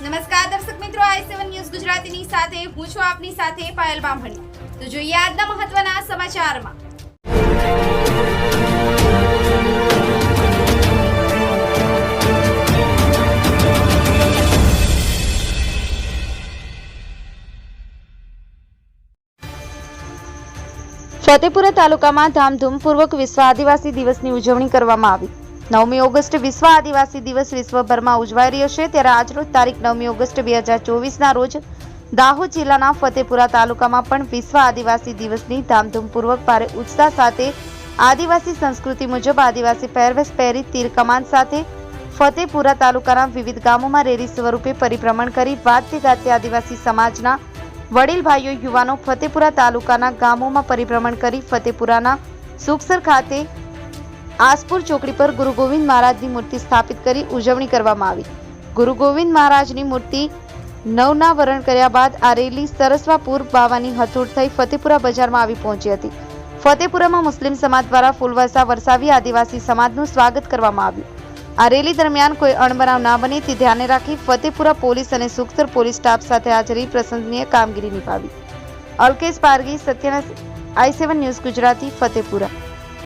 નમસ્કાર દર્શક મિત્રો, આઈ સેવન ન્યૂઝ ગુજરાતીની સાથે, હું છું આપની સાથે પાયલ બામણી. તો જોઈએ આજના મહત્વના સમાચારમાં. ફતેપુરા તાલુકામાં ધામધૂમપૂર્વક વિશ્વ આદિવાસી દિવસની ઉજવણી કરવામાં આવી. નવમી ઓગસ્ટ વિશ્વ આદિવાસી દિવસ વિશ્વભરમાં ઉજવાઈ રહ્યો છે. ત્યારે આજરોજ તારીખ નવમી ઓગસ્ટ બે હજાર ચોવીસના રોજ દાહોદ જિલ્લાના ફતેપુરા તાલુકામાં પણ વિશ્વ આદિવાસી દિવસની ધામધૂમપૂર્વક ભારે ઉત્સાહ સાથે આદિવાસી સંસ્કૃતિ મુજબ આદિવાસી પહેરવેશ પહેરી તીર કમાન સાથે ફતેપુરા તાલુકાના વિવિધ ગામોમાં રેલી સ્વરૂપે પરિભ્રમણ કરી વાદ્ય ગાતે આદિવાસી સમાજના વડીલ ભાઈઓ, યુવાનો ફતેપુરા તાલુકાના ગામોમાં પરિભ્રમણ કરી ફતેપુરાના સુખસર ખાતે આસપુર ચોકડી પર ગુરુ ગોવિંદ મહારાજની મૂર્તિ સ્થાપિત કરી ઉજવણી કરવામાં આવી. ગુરુ ગોવિંદ મહારાજની મૂર્તિ નવના વરણ કર્યા બાદ આ રેલી સરસવાપુર બાવાની હથોડ થઈ ફતેપુરા બજારમાં આવી પહોંચી હતી. ફતેપુરામાં મુસ્લિમ સમાજ દ્વારા ફૂલવર્ષા વરસાવી આદિવાસી સમાજનું સ્વાગત કરવામાં આવ્યું. આ રેલી દરમિયાન કોઈ અણબનાવ ના બને તે ધ્યાને રાખી ફતેપુરા પોલીસ અને સુખસર પોલીસ સ્ટાફ સાથે હાજરી પ્રશંસનીય કામગીરી નિભાવી. અલ્કેશ પારગી સત્યના I seven news Gujarati, Fatepura.